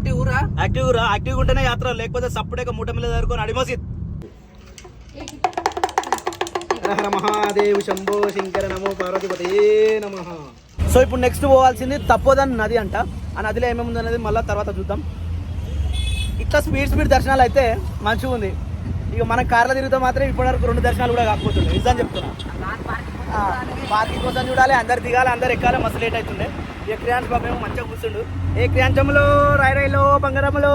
Active ఊరా? Active రా active ఉంటేనే యాత్ర లేకపోతే సప్పుడేక మూట మీద జరుపుకొని అడిమసిద్ మహాదేవ్ శంభో శంకర నమో పార్వతిపతే నమ. సో ఇప్పుడు నెక్స్ట్ పోవాల్సింది తప్పోదని నది అంట. ఆ నదిలో ఏమేమి అనేది మళ్ళీ తర్వాత చూద్దాం. ఇట్లా స్పీడ్ స్పీడ్ దర్శనాలు అయితే మంచిగా ఉంది. ఇక మన కార్లో తిరిగితే మాత్రం ఇప్పటివరకు రెండు దర్శనాలు కూడా కాకపోతుంది నిజం చెప్తున్నా. పార్కింగ్ కోసం చూడాలి అందరు దిగాలి అందరు ఎక్కాలి మస్తు లేట్ అవుతుండే. ఇక క్రియాన్స్ బాబు ఏమో మంచిగా కూర్చుండు ఏ క్రియాంచములో రాయి రాయిలో బంగారములో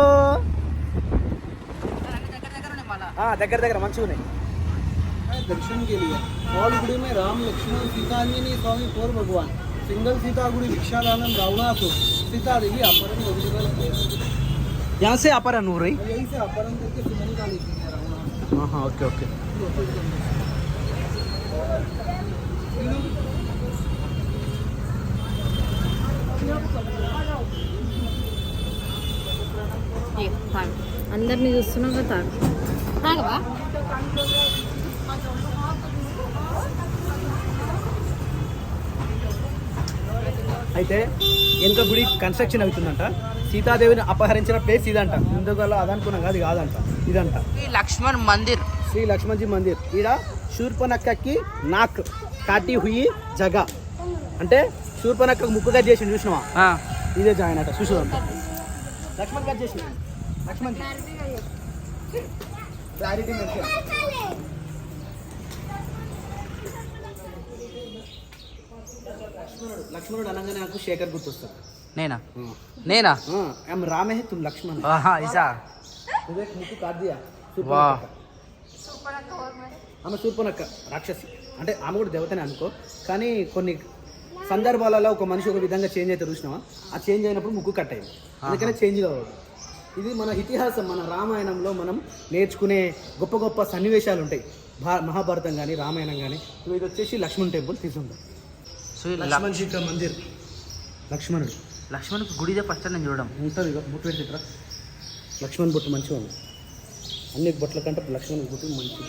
ఆ, దగ్గర దగ్గర మంచిగా ఉన్నాయి दर्शन के लिए गुड़ी में राम लक्ष्मण सीता आंजनेय स्वामी फोर भगवान सिंगल सीता गुड़ी भिक्षादानंद रावणाथ सीता देवी अपहरण ओरिजिनल प्लेस यहाँ से अपर नूर रही यहीं से अपहरण करके सुमन का लेके गया रावणाथ हाँ हाँ ओके ओके అందరినీ చూస్తున్నాం కదా తాగు. తాగవా? అయితే వెనుక గుడి కన్స్ట్రక్షన్ అవుతుందంట. సీతాదేవిని అపహరించిన ప్లేస్ ఇదంట. ఎందువల్ల అదనుకున్నాం కాదు కాదంట ఇదంట. ఈ లక్ష్మణ్ మందిర్. శ్రీ లక్ష్మణ్జీ మందిర్. ఈడ శూర్పనక్కకి నాక్ కాటి హుయి జగ. అంటే శూర్పనక్క ముక్కు కట్ చేసి చూసినావా? ఇదే జాయిన్ అట చూసి లక్ష్మణ్ కట్ చేసి లక్ష్మణ్. క్లారిటీ మంచిగా లక్ష్మణుడు అనగానే నాకు శేఖర్ గుర్తొస్తాడు. నేనా? నేనా? ఐఎమ్ రామే తుమ్ లక్ష్మణ్. ఇసా. నువ్వే ముక్కు కాదు ఆమె శూర్పణక్క రాక్షసి. అంటే ఆమె కూడా దేవతనే అనుకో. కానీ కొన్ని సందర్భాలలో ఒక మనిషి ఒక విధంగా చేంజ్ అయితే చూసినావా? ఆ చేంజ్ అయినప్పుడు ముక్కు కట్ అయింది అందుకనే చేంజ్ కావాలి ఇది మన ఇతిహాసం మన రామాయణంలో మనం నేర్చుకునే గొప్ప గొప్ప సన్నివేశాలు ఉంటాయి. భా మహాభారతం కానీ రామాయణం కానీ ఇది వచ్చేసి లక్ష్మణ్ టెంపుల్ తీసుకుంటాం సో లక్ష్మణ్ శిఖ మందిర్. లక్ష్మణుడు. లక్ష్మణ్కి గుడిదే ఫస్ట్ నేను చూడడం. ఉంటుంది బొట్టు పెట్టుట్రా లక్ష్మణ్ బొట్టు మంచిగా ఉంది. అన్ని బొట్ల కంటే లక్ష్మణ్ బొట్టు మంచి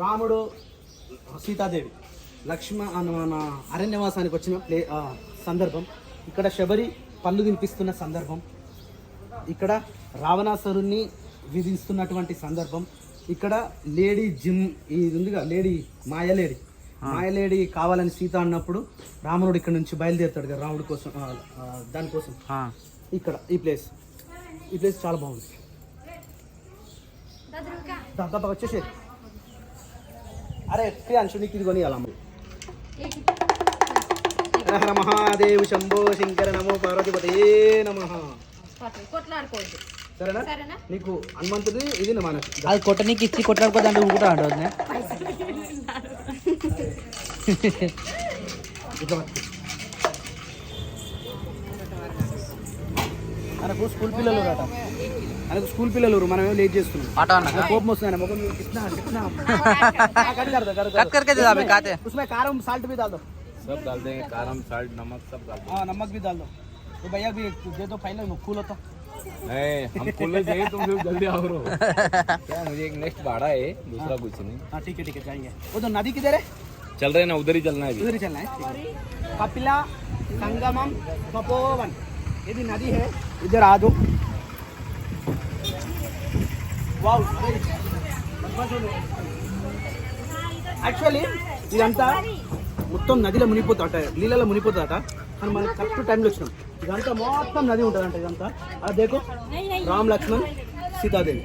రాముడు సీతాదేవి. లక్ష్మ మన అరణ్యవాసానికి వచ్చిన ప్లే సందర్భం. ఇక్కడ శబరి పళ్ళు తినిపిస్తున్న సందర్భం. ఇక్కడ రావణాసురుణ్ణి విధిస్తున్నటువంటి సందర్భం. ఇక్కడ లేడీ జిమ్ ఇది ఉందిగా లేడీ మాయలేడి. మాయలేడి కావాలని సీత అన్నప్పుడు రాముడు ఇక్కడ నుంచి బయలుదేరుతాడు కదా రాముడి కోసం దానికోసం ఆ, ఇక్కడ ఈ ప్లేస్. ఈ ప్లేస్ చాలా బాగుంది. దాంతో వచ్చేసి అరే ప్రియాంశు నీకు ఇది కొని అమ్మ? హర మహాదేవ్ శంభో శంకర నమో పార్వతిపతే నమ. సరేనా? సరేనా? నీకు హనుమంతుడి ఇది మన అది కొట్టనీకి ఇచ్చి కొట్లాడుకోదంటే ఊరుకుంటా ఉంటుంది. మనకు స్కూల్ పిల్లలు రాట మనకు స్కూల్ పిల్లలు ఉర్రు. మనం ఏమో లేట్ చేస్తున్నాం ఆటో అన్న నాకు కోపం వస్తుంది मुझे कितना कितना हाँ, कर कर दो, कर दो। कट करके दे दो अभी खाते उसमें कारम साल्ट भी डाल दो सब डाल देंगे कारम साल्ट नमक सब डाल हाँ नमक भी डाल दो तो भैया भी दे दो पहले कूल होता नहीं हम खुले चाहिए तुम फिर जल्दी आओ रो क्या मुझे एक नेक्स्ट भाड़ा है दूसरा कुछ नहीं हाँ ठीक है ठीक है जाएंगे वो तो नदी किधर है चल रहे ना उधर ही चलना है अभी उधर ही चलना है ठीक है। कपिला संगमम तपोवन यदि नदी है इधर आ दो వావ్ యాక్చువల్లీ ఇదంతా మొత్తం నదిలో మునిగిపోతాట నీళ్ళలో మునిగిపోతాట కానీ మనం కరెక్ట్ టైంలో వచ్చినాం ఇదంతా మొత్తం నది ఉంటుందంట ఇదంతా అది దేకో రామ్ లక్ష్మణ్ సీతాదేవి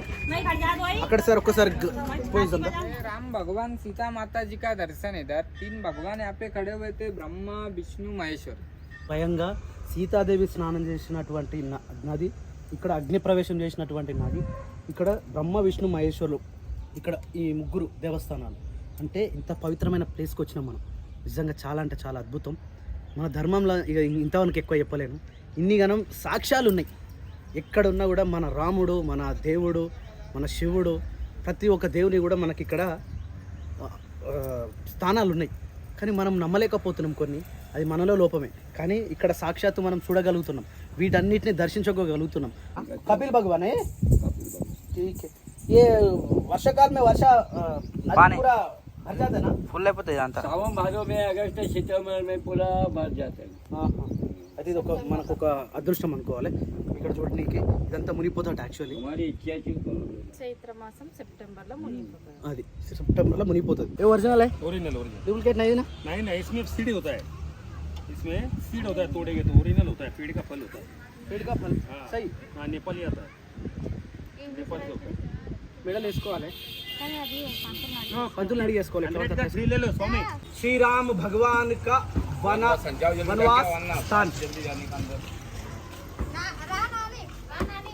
అక్కడ సార్ ఒక్కసారి గ- పోయి ఇదంతా राम भगवान सीता माता जी का दर्शन है इधर तीन भगवान यहाँ पे खड़े हुए थे ब्रह्मा विष्णु महेश्वर స్వయంగా సీతాదేవి స్నానం చేసినటువంటి న- నది ఇక్కడ అగ్నిప్రవేశం చేసినటువంటి నది. ఇక్కడ బ్రహ్మ విష్ణు మహేశ్వరులు ఇక్కడ ఈ ముగ్గురు దేవస్థానాలు. అంటే ఇంత పవిత్రమైన ప్లేస్కి వచ్చినాం మనం. నిజంగా చాలా అంటే చాలా అద్భుతం. మన ధర్మంలో ఇక ఇంతవరకు ఎక్కువ చెప్పలేను. ఇన్ని గణం సాక్ష్యాలు ఉన్నాయి. ఎక్కడున్నా కూడా మన రాముడు మన దేవుడు మన శివుడు ప్రతి ఒక్క దేవుని కూడా మనకి ఇక్కడ స్థానాలు ఉన్నాయి. కానీ మనం నమ్మలేకపోతున్నాం కొన్ని. అది మనలో లోపమే కానీ ఇక్కడ సాక్షాత్తు మనం చూడగలుగుతున్నాం వీటన్నిటిని దర్శించుకోగలుగుతున్నాం కపిల్ భగవాన్ ఏ? ठीक है ये वर्षाकाल में वर्षा अ, नदी पानी। पूरा भर जाता है ना ఫుల్ అయిపోతుంది అంతా सावन भादो में अगस्त सितंबर में पूरा भर जाते हैं हाँ हाँ అది ఇది ఒక మనకు ఒక అదృష్టం అనుకోవాలి ఇక్కడ చూడడానికి ఇదంతా మునిగిపోతాడు యాక్చువల్లీ చైత్ర మాసం సెప్టెంబర్ లో మునిగిపోతుంది అది సెప్టెంబర్లో మునిగిపోతుంది ఏ ఒరిజినల్ ओरिजिनल ओरिजिनल डुप्लीकेट नहीं है ना नहीं नहीं इसमें सीड होता है इसमें सीड होता है तोड़ेंगे तो ओरिजिनल होता है पेड़ का फल होता है पेड़ का फल हाँ सही हाँ नेपाली आता है नेपाल से होता है మెడల్ వేసుకోవాలి కానీ అది పంతులు పంతులు అడిగి వేసుకోవాలి हंड्रेड का थ्री ले लो स्वामी శ్రీరామ్ భగవాన్ కా వన వనవాస్ స్థాన్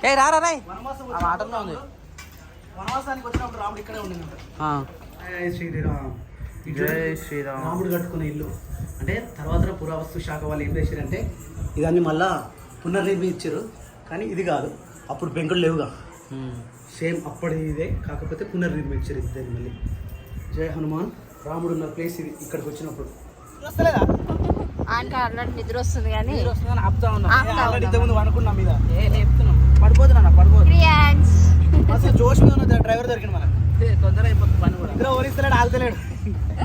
ఏ రారా రాయ్ వనవాసం ఆ మాటల్లో ఉంది వనవాసానికి వచ్చినప్పుడు రాముడు ఇక్కడే ఉండింది ఆ. జై శ్రీరామ్ జై శ్రీరామ్. రాముడు కట్టుకునే ఇల్లు. అంటే తర్వాత పురావస్తు శాఖ వాళ్ళు ఏం చేశారంటే ఇదాన్ని మళ్ళా పునర్నిర్మించారు. కానీ ఇది కాదు. అప్పుడు పెంకులు లేవుగా. సేమ్ అప్పటి ఇదే. కాకపోతే పునర్నిర్మించారు ఇది దాన్ని మళ్ళీ. జై హనుమాన్. రాముడు ఉన్న ప్లేస్ ఇది ఇక్కడికి వచ్చినప్పుడు. వస్తలేదా ఆయనకి ఆల్రెడీ నిద్ర వస్తుంది కానీ ఆపుతా ఉన్నాం. అనుకున్నాం మీద. లేపుతున్నాం పడిపోతున్నా అసలు జోష్ మీద ఉన్న డ్రైవర్ దొరికింది మనకు. తొందర అయిపోతుంది పని కూడా. ఇద్దరు ఓరిస్తలేడు ఆగుతలేడు.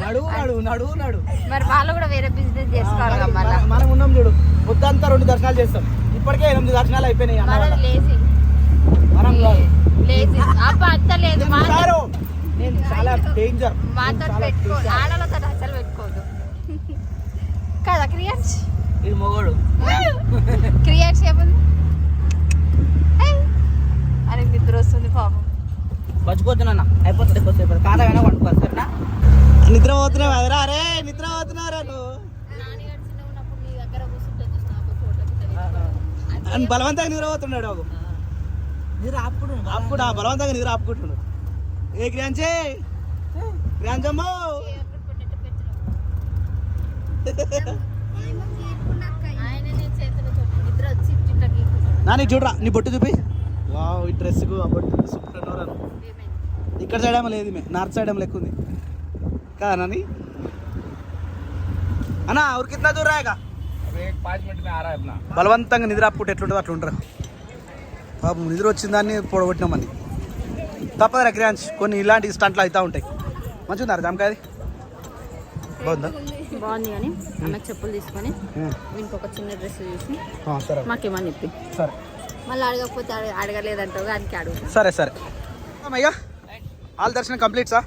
నడు నడు నడు నడు. మరి వాళ్ళు కూడా వేరే బిజినెస్ చేసుకోవాలి కదా మళ్ళా. మనం- మనం ఉన్నాం చూడు. పొద్దంతా రెండు దర్శనాలు చేస్తాం. ఇప్పటికే ఎనిమిది దర్శనాలు అయిపోయినాయి వల్ల. లేజీ మనం కాదు. లేజీ అబ్బ అంత లేదు. మా సారు, నేను చాలా డేంజర్ మాతో పెట్టుకో. ఆడలతో అసలు పెట్టుకోదు కదా క్రియాన్స్ ఇది మొగోడు. క్రియాన్స్ ఏముంది? ఆయనకి నిద్ర వస్తుంది పాపం. మర్చిపోతున్నా అయిపోతుంది కొద్దిసేపు. కాదా అయినా పడుకోవాలి సరేనా? నిద్ర పోతున్నావు కదరా అరే నిద్ర పోతున్నావురా నువ్వు. అని బలవంతంగా నిద్ర పోతున్నాడు వాడు. మీరు అప్పుడు అప్పుడు ఆ బలవంతంగా నిద్ర ఆపుకుంటున్నాడు. ఏ క్రియాంచే? క్రియాంచమ్మ! నాని చూడరా నీ బొట్టు చూపి. వావ్ ఈ డ్రెస్కు ఆ బొట్టు సూపర్ అన్నవరా ఇక్కడ సైడ్ ఏమో లేదు నార్త్ సైడ్ ఏమో లెక్క ఉంది. क्या है नानी అన్నా ఊరు కింద దూరం రాయగా బలవంతంగా నిద్ర అప్పుడు ఎట్లుంటుందో అట్లా ఉండరు పాపం నిద్ర వచ్చిన దాన్ని పొడగొట్టినామని తప్పదు క్రియాంచ్ కొన్ని ఇలాంటి స్టంట్లు అవుతూ ఉంటాయి. మంచిగుందా జామకాయది? బాగుందా? బాగుంది కానీ అన్నకు చెప్పులు తీసుకొని ఇంకొక చిన్న డ్రెస్ చూసి మాకేమని చెప్పి. సరే. మళ్ళీ అడగకపోతే అడగలేదంటే దానికి అడుగు సరే సరే. అమ్మయ్యా ఆల్ దర్శనం complete sir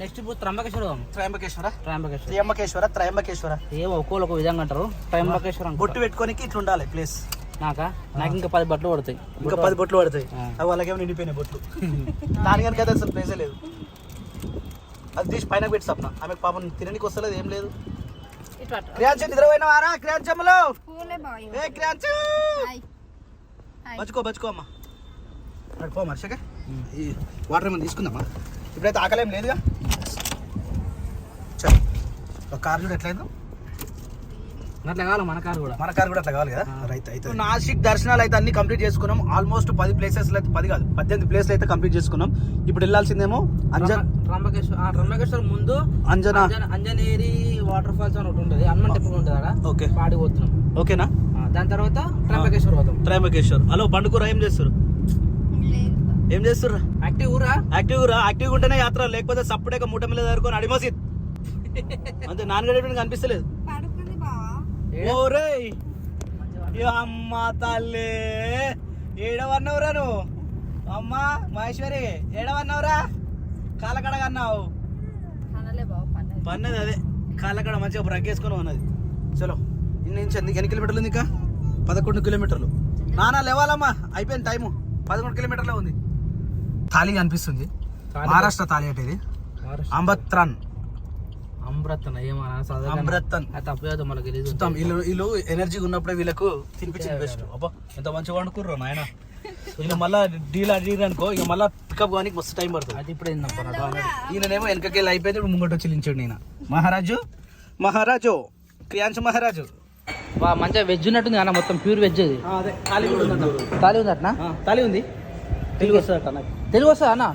next Trimbakeshwaram Trimbakeshwar Trimbakeshwaram Trimbakeshwar Trimbakeshwar ఏమో ఒక్కోళ్ళు ఒక విధంగా అంటారు. త్రయంబకేశ్వరం బొట్టు పెట్టుకోనికి ఇట్లా ఉండాలి ప్లేస్ నాకా? నాకు ఇంకా పది బట్టలు పడతాయి. ఇంకా పది బొట్లు పడతాయి. అవి వాళ్ళకేమో నిండిపోయినాయి బొట్లు. దాని కనుక అయితే అసలు ప్లేసే లేదు. అది తీసి పైన పెట్టి సప్న. ఆమెకు పాపం తినడానికి వస్తలేదు ఏం లేదు. క్రియాంచ నిద్రపోయిన వారా బాయ్. ఏ క్రియాంచ. బచ్చుకో బచ్చుకో అమ్మా. అటు పో మర్షక ఈ వాటర్ ఏమైనా తీసుకుందామా? ఇప్పుడైతే ఆకలేం లేదుగా. చల్ ఒక కార్ చూడు ఎట్లయిందో అట్లా కావాలి మన కారు కూడా. మన కార్ కూడా అట్లా కావాలి కదా? రైట్ అయితే నాసిక్ దర్శనాలు అయితే అన్ని కంప్లీట్ చేసుకున్నాం. ఆల్మోస్ట్ పది ప్లేసెస్ అయితే పది కాదు పద్దెనిమిది ప్లేస్లు అయితే కంప్లీట్ చేసుకున్నాం. ఇప్పుడు వెళ్ళాల్సిందేమో అంజన్ త్రంబకేశ్వరం ముందు అంజనా. అంజన- అంజనేరి వాటర్ ఫాల్స్ అని ఒకటి ఉంటుంది. హనుమాన్ టెంపుల్ ఉంటుంది అక్కడ. ఓకే. పాడి పోతున్నాం. ఓకేనా? ఆ, దాని తర్వాత త్రంబకేశ్వరం పోతాం. త్రయంబకేశ్వర్. హలో బండుకూర ఏం చేస్తారు? ఏం చేస్తారు యాక్టివ్ ఊరా? యాక్టివ్ రా. యాక్టివ్ ఉంటేనే యాత్ర లేకపోతే సప్పుడేక మూట మీద దొరుకుని అడిమోసి అంతే నాన్నగడ కనిపిస్తలేదు. ఓరే అమ్మ తల్లి. ఏడవన్నవురా నువ్వు? అమ్మ మహేశ్వరి ఏడవన్నవురా? కాలకడ బావ పన్నది. అదే. కాలకడ మంచిగా బ్రగ్గేసుకొని ఉన్నది. చలో ఇన్ని నుంచి ఎన్ని ఎన్ని కిలోమీటర్లు ఉంది ఇంకా? పదకొండు కిలోమీటర్లు. నానా లేవాలమ్మా. అయిపోయింది టైము. పదకొండు కిలోమీటర్లే ఉంది. తాళి అనిపిస్తుంది మహారాష్ట్ర తాళి అంటే ఇది. అంబత్రాన్. అమృతన్ అమృతన్ మనకి చూద్దాం వీళ్ళు వీళ్ళు ఎనర్జీగా ఉన్నప్పుడే వీళ్ళకు తినిపించింది బెస్ట్ అబ్బా ఎంత మంచిగా వండుకుర్రో నాయన. వీళ్ళు మళ్ళా డీల్ అడిగి అనుకో ఇక మళ్ళా పికప్ కానీ మస్తు టైం పడుతుంది. అది ఇప్పుడు. ఈయననేమో వెనకకెళ్ళి అయిపోయింది ఇప్పుడు ముంగట వచ్చి నించాడు నేను. మహారాజు మహారాజు క్రియాంశ మహారాజు. మంచిగా వెజ్ ఉన్నట్టుంది అన్న మొత్తం ప్యూర్ వెజ్ అది తాలి ఉంది అట్నా తాళి ఉంది. తెలుగు వస్తుంది నాకు తెలుగు వస్తుందా అన్న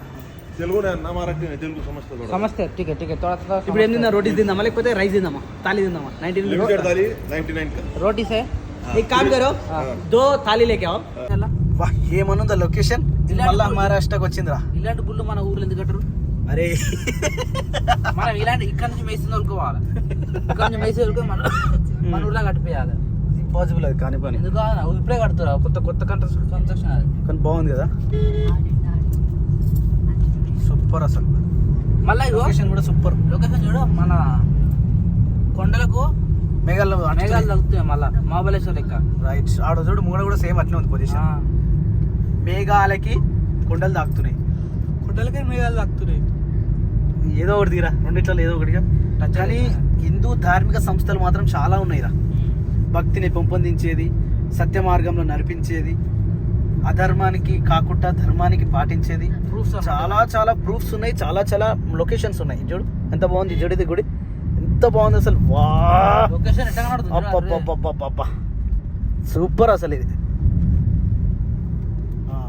तेलुगु नहीं ना मराठी नहीं तेलुगु समझते थोड़ा సమస్తే ఠీక్ ఠీక్ తోడా తోడా ఇప్పుడు ఏం తిందా రోటీస్ తిందామా లేకపోతే రైస్ తిందామా తాళి తిందామా నైన్టీన్ लिमिटेड थाली 99 का రోటీస్ है एक काम करो दो थाली लेके आओ వా ఏమనుందా లొకేషన్ మళ్ళా మహారాష్ట్రకి వచ్చిందిరా ఇలాంటి గుళ్ళు మన ఊర్లో ఎందుకు కట్టరు అరే మనం ఇలాంటి ఇక్కడ నుంచి మేసిన వరకు పోవాలి ఇక్కడ నుంచి మేసే వరకు మనం మన ఊర్లో కట్టిపోయాలి ఇంపాసిబుల్ అది కాని పని. ఎందుకు? ఇప్పుడే కడుతురా. కొత్త కొత్త కన్స్ట్రక్షన్ అది. కానీ బాగుంది కదా? సూపర్ అసలు. మళ్ళీ లొకేషన్ కూడా సూపర్. లొకేషన్ చూడు మన కొండలకు మేఘాల్లో మేఘాలు తగ్గుతాయి మళ్ళా. మహాబలేశ్వర్ లెక్క. రైట్ ఆడ చూడు ముంగడ కూడా సేమ్ అట్లే ఉంది పొజిషన్ మేఘాలకి కొండలు దాక్కుతున్నాయి కొండలకే మేఘాలు తగ్గుతున్నాయి ఏదో ఒకటి తీరా. రెండిట్లలో ఏదో ఒకటిగా. కానీ. హిందూ ధార్మిక సంస్థలు మాత్రం చాలా ఉన్నాయిరా భక్తిని పెంపొందించేది సత్య మార్గంలో నడిపించేది అధర్మానికి కాకుండా ధర్మానికి పాటించేది. అన్నమాట. చాలా చాలా ప్రూఫ్స్ ఉన్నాయి చాలా చాలా లొకేషన్స్ ఉన్నాయి. చూడు ఎంత బాగుంది చూడు ఇది గుడి. ఎంత బాగుంది అసలు వా. సూపర్ అసలు ఇది.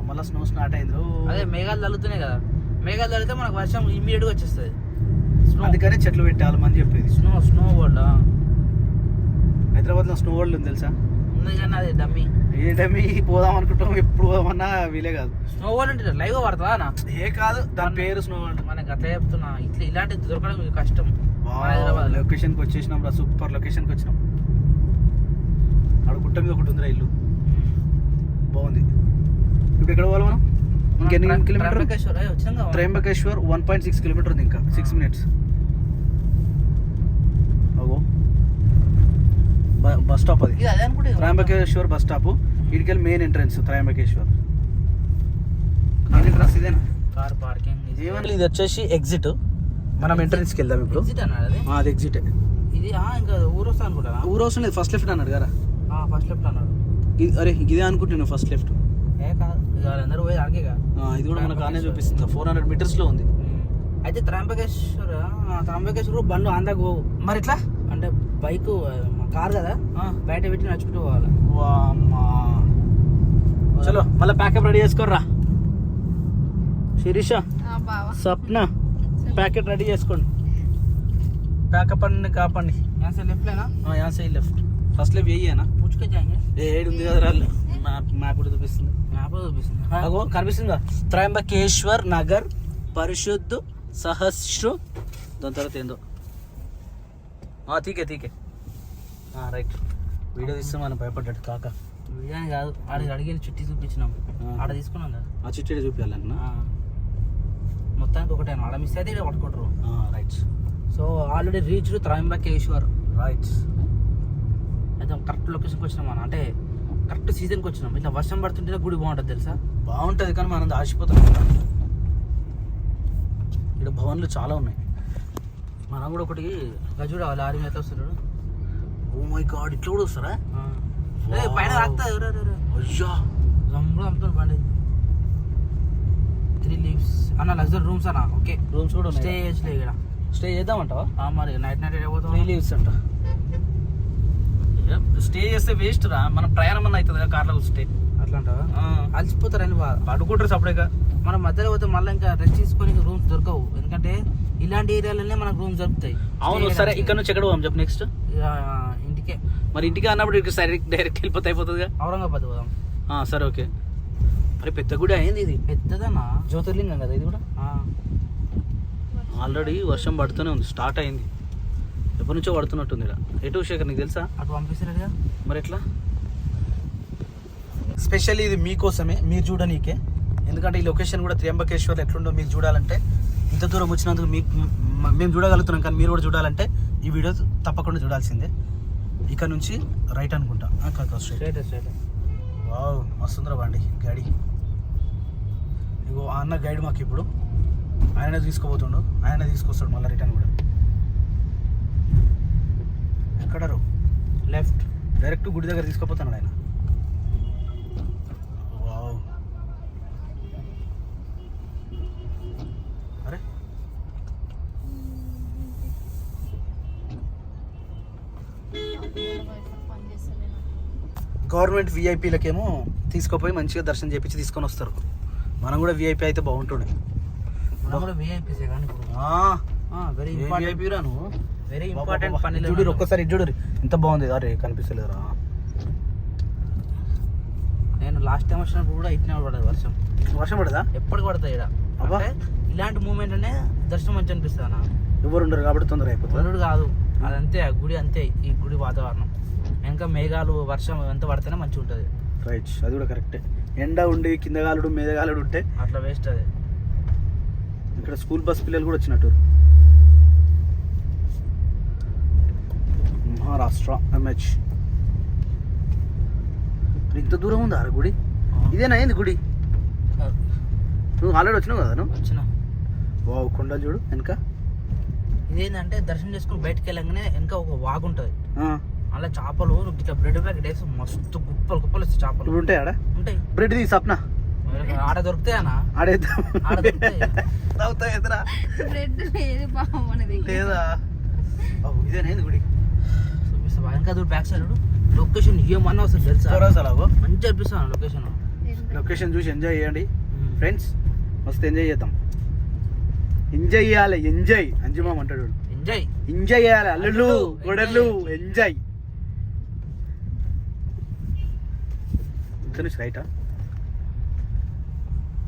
మళ్ళా స్నో స్టార్ట్ అయింది. అదే మేఘాలు తగ్గుతున్నాయి కదా. మేఘాలు తగ్గితే మనకు వర్షం ఇమ్మీడియట్గా వచ్చేస్తుంది. అందుకనే చెట్లు పెట్టాలని చెప్పేది. స్నో స్నో వరల్డ్ హైదరాబాద్లో స్నో వరల్డ్ ఉంది తెలుసా ఉంది డమ్మి. ఏంటమి పోదాం అనుకుంటాం ఎప్పుడు పోదామన్నా వీలే కాదు. స్నో వరల్డ్ అంటే లైవ్ పడుతుందా అన్న? ఏ కాదు దాని పేరు స్నో వరల్డ్. మనకి అట్లా చెప్తున్నా. ఇట్లా ఇలాంటివి దొరకడం కష్టం. హైదరాబాద్ లొకేషన్కి వచ్చేసినాం రా సూపర్ లొకేషన్కి వచ్చినాం. ఆడ గుట్ట మీద ఒకటి ఉందిరా ఇల్లు. బాగుంది. ఇప్పుడు ఎక్కడ పోవాలి మనం? ఇంకెన్ని kilometre. Trimbakeshwar? One point six kilometre ఉంది ఇంకా సిక్స్ మినిట్స్ అగో బస్ స్టాప్ అది. ఇది అదే అనుకుంటే. Trimbakeshwar bus stop. ఇడికెళ్ళి main entrance Trimbakeshwar. Entrance ఇదేనా? కార్ పార్కింగ్ ఏమన్నా ఇది వచ్చేసి ఎగ్జిట్. మనం ఎంట్రన్స్కి వెళ్దాం ఇప్పుడు. ఎగ్జిట్ అన్నాడు అది? ఆ, అది ఎగ్జిట్. ఇది ఆ, ఇంకా ఊరు వస్తా అనుకుంటా ఊరు అవసరం ఫస్ట్ లెఫ్ట్ అన్నాడు కదా. ఫస్ట్ లెఫ్ట్ అన్నాడు. ఇది- అరే ఇదే అనుకుంటున్నాను ఫస్ట్ లెఫ్ట్. ఏ కాదు ఇక వాళ్ళందరూ పోయి అడిగే ఇది కూడా మనకు ఆనే చూపిస్తుంది. ఫోర్ హండ్రెడ్ మీటర్స్లో ఉంది అయితే త్రంబకేశ్వర త్రంబకేశ్వర బండ్లు అందాక పోవు. మరి ఇట్లా అంటే బైక్ కార్ కదా బయట పెట్టి నడుచుకుంటూ పోవాలి. చలో మళ్ళీ ప్యాకప్ రెడీ చేసుకోర్రా. శిరీష స్వప్న ప్యాకెట్ రెడీ చేసుకోండి. ప్యాకప్ అండి కాపండి. యాసై లెఫ్ట్లేనా యాసై లెఫ్ట్ ఫస్ట్ లెఫ్ట్ వేయేనా పుచ్చుకే ఏడు ఉంది కదా రాళ్ళు మ్యాప్ మ్యాప్ కూడా చూపిస్తుంది. మ్యాప్ చూపిస్తుంది. అగో కనిపిస్తుందా? త్రయంబకేశ్వర్ నగర్ పరిశుద్ధు సహస్రు. దాని తర్వాత ఏందో? తీకే తీకే. రైట్. వీడియో తీస్తే మనం భయపడ్డాడు కాక. బిర్యానీ కాదు ఆడికి అడిగి చుట్టి చూపించినాం. ఆడ తీసుకున్నాం కదా. ఆ చిట్టి చూపించాలన్నా. మొత్తానికి ఒకటే ఆడ మిస్ అయితే పట్టుకుంటారు. Right. So already reach Trimbakeshwar right. అయితే కరెక్ట్ లొకేషన్కి వచ్చినాం మనం అంటే కరెక్ట్ సీజన్కి వచ్చినాం. ఇట్లా వర్షం పడుతుంటే గుడి బాగుంటుంది తెలుసా? బాగుంటుంది కానీ మనం ఆశిపోతాం ఇక్కడ భవన్లు చాలా ఉన్నాయి. మనం కూడా ఒకటి గజుడు లారీ మీద వస్తున్నాడు. ఓ మై గాడ్ ఇట్లా కూడా వస్తారా? పైన అయ్యా. జంబులు అమ్ముతుంది బండి. త్రీ లీవ్స్ అన్న లగ్జరీ రూమ్స్ అన్న ఓకే రూమ్స్ కూడా స్టే చేయొచ్చులే ఇక్కడ. స్టే చేద్దామంటావా? ఆ, మరి నైట్ నైట్ అయిపోతాం త్రీ లీవ్స్ అంట. స్టే చేస్తే వేస్ట్ రా. మనం ప్రయాణం అన్న అవుతుంది కదా కార్లో స్టే అట్లా అంటావా అలసిపోతారని పడుకుంటారు సపరేట్గా మనం మధ్యలో పోతే మళ్ళీ ఇంకా రెస్ట్ తీసుకొని రూమ్స్ దొరకవు. ఎందుకంటే ఇలాంటి ఏరియాలోనే మనకు రూమ్స్ దొరుకుతాయి. అవును సరే. ఇక్కడ నుంచి ఎక్కడ పోదాం చెప్పు నెక్స్ట్ ఇక ఇంటికే. మరి ఇంటికి అన్నప్పుడు ఇక్కడ సరే డైరెక్ట్ వెళ్ళిపోతే అయిపోతుందిగా? ఔరంగాబాద్ పోదాం. ఆ, సరే ఓకే. మరి పెద్ద గుడి అయింది ఇది. పెద్దదన్నా జ్యోతిర్లింగం కదా ఇది కూడా? ఆ, ఆల్రెడీ వర్షం పడుతూనే ఉంది స్టార్ట్ అయింది. ఎప్పటి నుంచో పడుతున్నట్టుంది ఇక్కడ ఎటు శేఖర్ నీకు తెలుసా? అటు పంపిస్తున్నాడుగా మరి ఎట్లా? స్పెషల్లీ ఇది మీకోసమే మీరు చూడనీకే. ఎందుకంటే ఈ లొకేషన్ కూడా త్ర్యంబకేశ్వర్ ఎట్లుందో మీరు చూడాలంటే ఇంత దూరం వచ్చినందుకు మీకు మేము చూడగలుగుతున్నాం కానీ మీరు కూడా చూడాలంటే ఈ వీడియో తప్పకుండా చూడాల్సిందే. ఇక్కడ నుంచి రైట్ అనుకుంటా. స్ట్రైట్. స్ట్రైట్ వావ్ మస్తుందిరా బండి గాడి. ఇగో అన్న గైడ్ మాకు ఇప్పుడు. ఆయన తీసుకోబోతుండు ఆయన తీసుకొస్తాడు మళ్ళీ రిటర్న్ కూడా. ఎక్కడ రో? లెఫ్ట్. డైరెక్ట్ గుడి దగ్గర తీసుకుపోతున్నాడు ఆయన. గవర్నమెంట్ విఐపీలకేమో తీసుకుపోయి మంచిగా దర్శనం చేపించి తీసుకొని వస్తారు. మనం కూడా విఐపీ అయితే బాగుంటుండే. Very important. పని చూడు ఒక్కసారి చూడు ఎంత బాగుంది. అరే కనిపిస్తలేదురా. నేను లాస్ట్ టైం వచ్చినప్పుడు కూడా ఇట్నే పడదు వర్షం. వర్షం పడదా ఎప్పటికి పడతాయి ఇక్కడ ఇలాంటి మూమెంట్ అనే దర్శనం మంచి అనిపిస్తుంది ఎవరు ఉండరు కాబట్టి తొందర అయిపోతుంది. కాదు. అదంతే ఆ గుడి అంతే ఈ గుడి వాతావరణం. ఇంకా మేఘాలు వర్షం ఎంత పడితేనే మంచిగా ఉంటుంది రైట్ అది కూడా కరెక్టే ఎండ ఉండి కింద గాలుడు మీద గాలుడు ఉంటే అట్లా వేస్ట్ అది. ఇక్కడ స్కూల్ బస్ పిల్లలు కూడా వచ్చినట్టు. మహారాష్ట్ర ఎంహెచ్ ఇంత దూరం ఉందా ఆ గుడి? ఇదేనా ఏంది గుడి? నువ్వు ఆల్రెడీ వచ్చినావు కదా నువ్వు? వచ్చిన. వావ్ కొండలు చూడు వెనక. ఇదేంటంటే దర్శనం చేసుకుని బయటకు వెళ్ళగానే వెనక ఒక వాగు ఉంటుంది అలా చేపలు ఇట్లా బ్రెడ్ ప్యాకెట్ వేసి మస్తు గుప్పలు గుప్పలు వస్తాయి చేపలు. ఉంటాయి ఆడ? ఉంటాయి. బ్రెడ్ తీ సప్న. ఆడ దొరుకుతాయనా ఆడ దొరుకుతాయి? అవుతాయి ఎదురా బ్రెడ్ లేదు బావ మనది లేదా? ఓ, ఇదేనా ఏంది గుడి. చూపిస్తా. వెనక దూరం బ్యాక్ సైడ్ లొకేషన్ ఏమన్నా వస్తుంది తెలుసా? మంచిగా అనిపిస్తాను లొకేషన్ లొకేషన్ చూసి ఎంజాయ్ చేయండి. ఫ్రెండ్స్ మస్తు ఎంజాయ్ చేద్దాం. ఎంజాయ్ చేయాలి ఎంజాయ్ అంజుమామ అంటాడు. ఎంజాయ్ ఎంజాయ్ చేయాలి అల్లుళ్ళు అల్లుళ్ళు, గొడలు ఎంజాయ్ ఇక్కడ నుంచి రైటా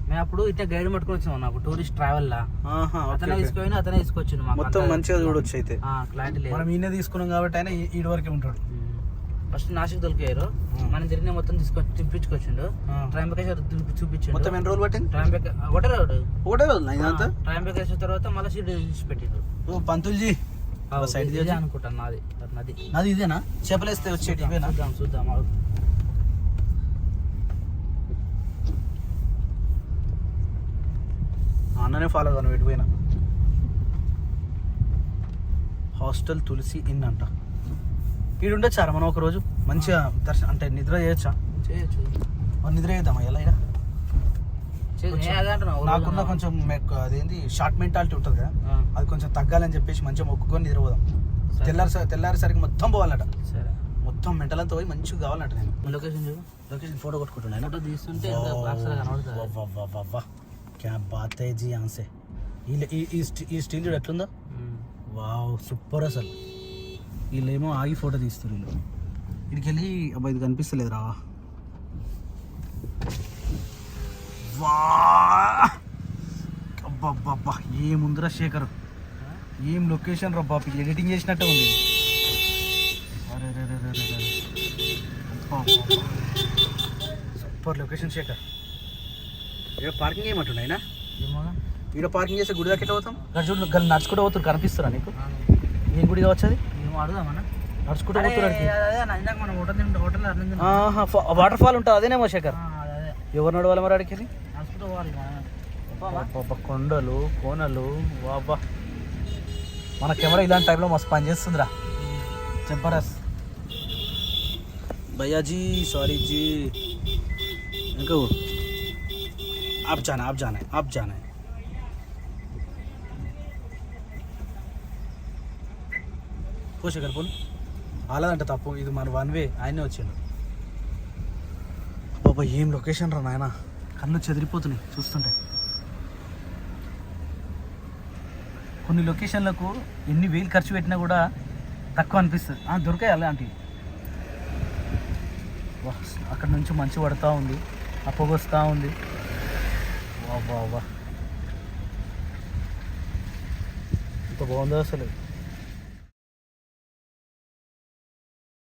మేము అప్పుడు ఇట్లా గైడ్ పట్టుకొని వచ్చాము నాకు టూరిస్ట్ ట్రావెల్ లా. అతనే ఓకే. తీసుకుపోయిన అతనే తీసుకొచ్చిండు మాకు మొత్తం మంచిగా చూడొచ్చు అయితే. ఆ, క్లారిటీ లేదు. మనం ఈయన తీసుకున్నాం కాబట్టి ఆయన ఈ- ఈడు వరకే ఉంటాడు. ఫస్ట్ నాసిక్ దొరికారు. మనం తిరిగిన మొత్తం తీసుకొచ్చి తిప్పించుకొచ్చిండు. ట్రైంబకేశ్వర్ చూపించిండు. మొత్తం ఎన్ని రోజులు పట్టింది? ట్రైంబక ఒకటే రోడ్ ఒకటే ఇదంతా? ట్రైంబకేశ్వర్ తర్వాత మళ్ళీ సీట్ పెట్టిండు. ఓ పంతుల్జీ. సైడ్ అనుకుంటాను నాది. నది. నాది ఇదేనా? చేపలేస్తే వచ్చేటి చూద్దాం చూద్దాం. అన్ననే ఫాలో కాను ఎటు పోయినా. హాస్టల్ తులసి ఇన్ అంట. ఈడు ఉండొచ్చారా మనం ఒక రోజు మంచిగా దర్శనం అంటే నిద్ర చేయొచ్చా? చేయొచ్చు. నిద్ర చేద్దామా? ఎలా ఇక నాకున్న కొంచెం అదేంటి షార్ట్ మెంటాలిటీ ఉంటుంది కదా అది కొంచెం తగ్గాలని చెప్పేసి మంచిగా మొక్కుకొని నిద్రపోదాం. తెల్లారి తెల్లారేసరికి మొత్తం పోవాలట. సరే. మొత్తం మెంటల్ అంతా పోయి మంచిగా కావాలట నేను. లొకేషన్ లొకేషన్ ఫోటో కొట్టుకుంటున్నాను. ఫోటో తీస్తుంటే క్యా బాత్ జీ ఆన్సే ఈ ఈ- స్టీల్ చూడు ఎట్లుందో వావ్ సూపర్ అసలు వీళ్ళేమో ఆగి ఫోటో తీస్తారు వీళ్ళు ఇక్కడికి వెళ్ళి అబ్బా ఇది కనిపిస్తలేదు రా అబ్బబ్బబ్బా ఏముందిరా శేఖర్ ఏం లొకేషన్ రా బాబు ఎడిటింగ్ చేసినట్టే ఉంది అరే సూపర్ లొకేషన్ శేఖర్ ఇక్కడ పార్కింగ్ ఏమంటుండ అయినా ఇక్కడ పార్కింగ్ చేస్తే గుడి దగ్గర పోతాం? చూడు గల్ నడుచుకుంటూ పోతుంది కనిపిస్తున్నా నీకు? ఏం గుడి కావచ్చు అది? అడుగుదామన్నా. నడుచుకుంటూ పోతున్నాడు వాటర్ ఫాల్ ఉంటుంది అదేనేమో శేఖర్? ఎవరు నడవాలి మరి అడిగి కొండలు కోనలు బాబా మన కెమెరా ఇలాంటి టైంలో మస్తు పని చేస్తుందిరా. జబర్దస్త్. భయ్యాజీ సారీ జీ ఇంకా आप जाना आप जाना है आप जाना है పోషకర్ పోను అలాదంట తప్పు ఇది మన వన్ వే ఆయనే వచ్చిండు బాబా ఏం లొకేషన్ రా నాయన కళ్ళు చెదిరిపోతున్నాయి చూస్తుంటే కొన్ని లొకేషన్లకు ఎన్ని వేలు ఖర్చు పెట్టినా కూడా తక్కువ అనిపిస్తుంది ఆ, దొరికాయి అలాంటివి వా, అక్కడ నుంచి మంచు పడుతూ ఉంది ఆ పొగ వస్తూ ఉంది వా వా ఇంత బాగుందా అసలు